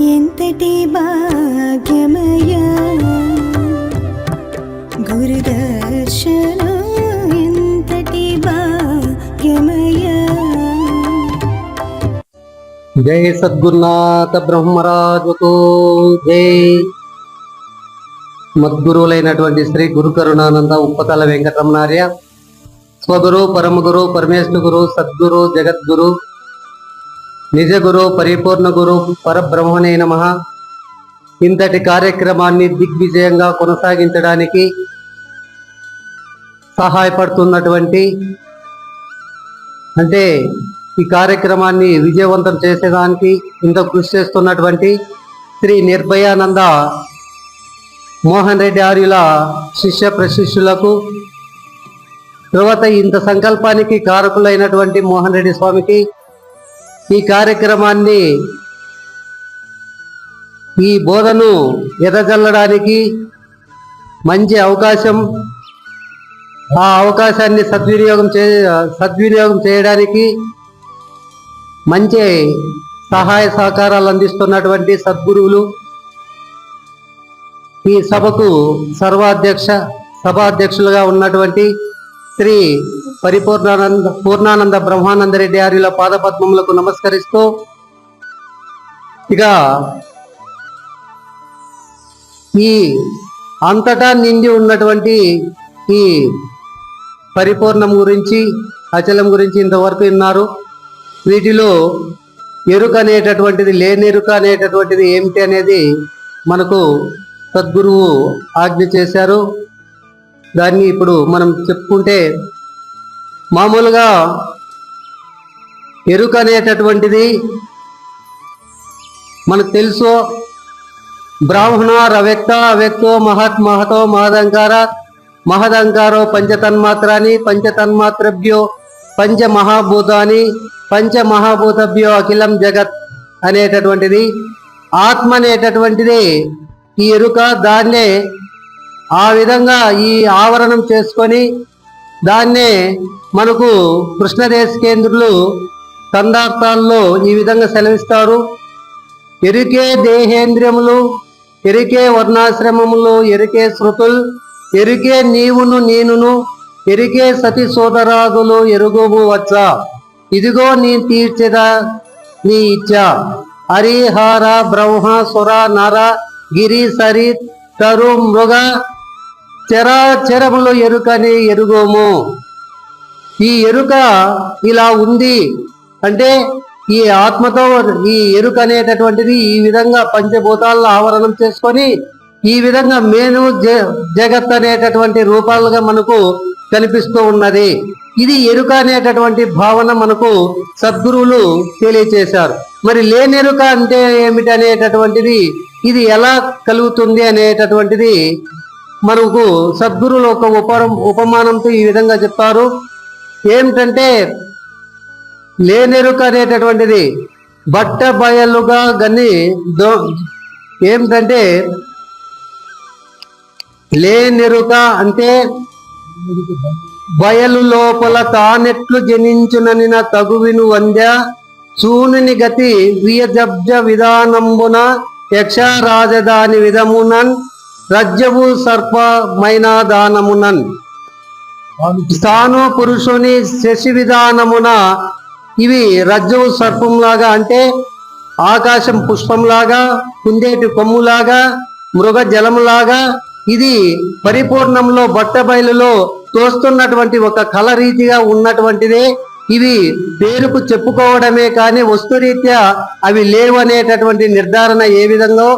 ఎంతటి భాగ్యమయా గురుదర్శన ఎంతటి భాగ్యమయా జై సద్గురునాథ బ్రహ్మరాజుతో జై. మద్గురువులైనటువంటి శ్రీ గురు కరుణానంద ఉప్పతల వెంకటరమణార్య. స్వగురు పరమగురు పరమేశ్వర గురు సద్గురు జగద్గురు నిజ గురు పరిపూర్ణ గురు పరబ్రహ్మనే నమ. ఇంతటి కార్యక్రమాన్ని దిగ్విజయంగా కొనసాగించడానికి సహాయపడుతున్నటువంటి అంటే ఈ కార్యక్రమాన్ని విజయవంతం చేసేదానికి ఇంత కృషి చేస్తున్నటువంటి శ్రీ నిర్భయానంద మోహన్ రెడ్డి ఆర్యుల శిష్య ప్రశిష్యులకు తర్వాత ఇంత సంకల్పానికి కారకులైనటువంటి మోహన్ రెడ్డి స్వామికి ఈ కార్యక్రమాన్ని ఈ బోధను ఎదజల్లడానికి మంచి అవకాశం ఆ అవకాశాన్ని సద్వినియోగం చే సద్వినియోగం చేయడానికి మంచి సహాయ సహకారాలు అందిస్తున్నటువంటి సద్గురువులు ఈ సభకు సర్వాధ్యక్ష సభాధ్యక్షులుగా ఉన్నటువంటి శ్రీ పరిపూర్ణానంద పూర్ణానంద బ్రహ్మానంద రెడ్డి ఆర్యుల పాదపద్మములకు నమస్కరిస్తూ ఇక ఈ అంతటా నిండి ఉన్నటువంటి ఈ పరిపూర్ణం గురించి అచలం గురించి ఇంతవరకు విన్నారు. వీటిలో ఎరుక అనేటటువంటిది లేనెరుక అనేటటువంటిది ఏమిటి అనేది మనకు సద్గురువు ఆజ్ఞ చేశారు. దాన్ని ఇప్పుడు మనం చెప్పుకుంటే మామూలుగా ఎరుక అనేటటువంటిది మనకు తెలుసు. బ్రాహ్మణ రవ్యక్త అవ్యక్తో మహత్ మహతో మహదంకార మహదంకారో పంచతన్మాత్రాని పంచతన్మాత్రభ్యో పంచ మహాభూతాని పంచ మహాభూతభ్యో అఖిలం జగత్ అనేటటువంటిది. ఆత్మ అనేటటువంటిది ఈ ఎరుక దాన్నే ఆ విధంగా ఈ ఆవరణం చేసుకొని దాన్నే మనకు కృష్ణదేశ కేంద్రులు కందార్థాల్లో ఈ విధంగా సెలవిస్తారు. ఎరికే దేహేంద్రియములు ఎరికే వర్ణాశ్రమములు ఎరికే శృతులు ఎరికే నీవును నేనును ఎరికే సతి సోదరాదులు ఎరుగుము వచ్చా. ఇదిగో నీ తీర్చెదా నీ ఇచ్చ. హరిహార బ్రహ్మ సుర నర గిరి సరి తరు మృగ చరాచరములో ఎరుకని ఎరుగోము. ఈ ఎరుక ఇలా ఉంది అంటే ఈ ఆత్మతో ఈ ఎరుక అనేటటువంటిది ఈ విధంగా పంచభూతాలను ఆవరణం చేసుకొని ఈ విధంగా మేను జ- జగత్ అనేటటువంటి రూపాలుగా మనకు కనిపిస్తూ ఉన్నది. ఇది ఎరుక అనేటటువంటి భావన మనకు సద్గురువులు తెలియచేశారు. మరి లేనెరుక అంటే ఏమిటి అనేటటువంటిది ఇది ఎలా కలుగుతుంది అనేటటువంటిది మనకు సద్గురులు ఒక ఉపరం ఉపమానంతో ఈ విధంగా చెప్తారు. ఏమిటంటే లేనెరుక అనేటటువంటిది బట్ట బయలుగా గని దో ఏమిటంటే లేనెరుక అంటే బయలు లోపల తానెట్లు జనించుననిన తగువిను వంద్య చూనుని గతి వియజబ్జ విధానంబున యక్ష రాజధాని విధమునన్ రజ్జవు సర్పమైన దానమునన్ స్థాను పురుషుని శశి విధానమున ఇవి రజ్జవు సర్పంలాగా అంటే ఆకాశం పుష్పంలాగా కుందేటి కొమ్ములాగా మృగ జలములాగా ఇది పరిపూర్ణంలో బట్టబయలులో తోస్తున్నటువంటి ఒక కళ రీతిగా ఉన్నటువంటిదే. ఇవి పేరుకు చెప్పుకోవడమే కానీ వస్తురీత్యా అవి లేవనేటటువంటి నిర్ధారణ ఏ విధంగా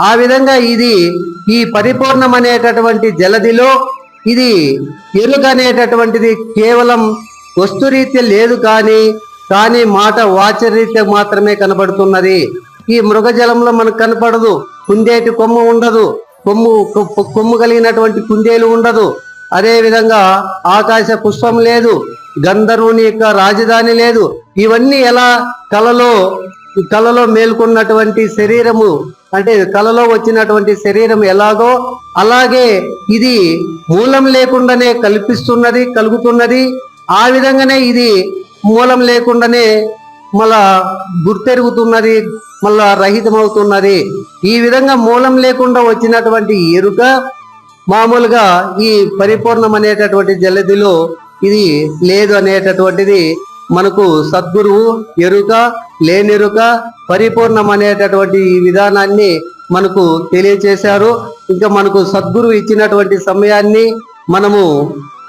ఆ విధంగా ఇది ఈ పరిపూర్ణం అనేటటువంటి జలదిలో ఇది ఎరుక అనేటటువంటిది కేవలం వస్తురీత్య లేదు కానీ కానీ మాట వాచరీత్య మాత్రమే కనబడుతున్నది. ఈ మృగజలంలో మనకు కనపడదు. కుందేటి కొమ్ము ఉండదు. కొమ్ము కొ- కొమ్ము కలిగినటువంటి కుందేలు ఉండదు. అదే విధంగా ఆకాశ పుష్పం లేదు. గంధర్వుని యొక్క రాజధాని లేదు. ఇవన్నీ ఎలా కలలో కలలో మేల్కొన్నటువంటి శరీరము అంటే కలలో వచ్చినటువంటి శరీరం ఎలాగో అలాగే ఇది మూలం లేకుండానే కల్పిస్తున్నది కలుగుతున్నది. ఆ విధంగానే ఇది మూలం లేకుండానే మళ్ళా గుర్తెరుగుతున్నది మళ్ళా రహితమవుతున్నది. ఈ విధంగా మూలం లేకుండా వచ్చినటువంటి ఎరుక మామూలుగా ఈ పరిపూర్ణం అనేటటువంటి జలదిలో ఇది లేదు అనేటటువంటిది మనకు సద్గురువు ఎరుక లేనెరుక పరిపూర్ణం అనేటటువంటి ఈ విధానాన్ని మనకు తెలియచేశారు. ఇంకా మనకు సద్గురువు ఇచ్చినటువంటి సమయాన్ని మనము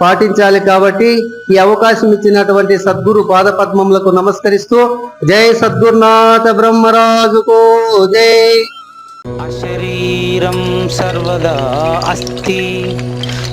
పాటించాలి కాబట్టి ఈ అవకాశం ఇచ్చినటువంటి సద్గురు పాదపద్మములకు నమస్కరిస్తూ జై సద్గురునాథ బ్రహ్మరాజుకో జై. అశరీరం సర్వదా అస్తి.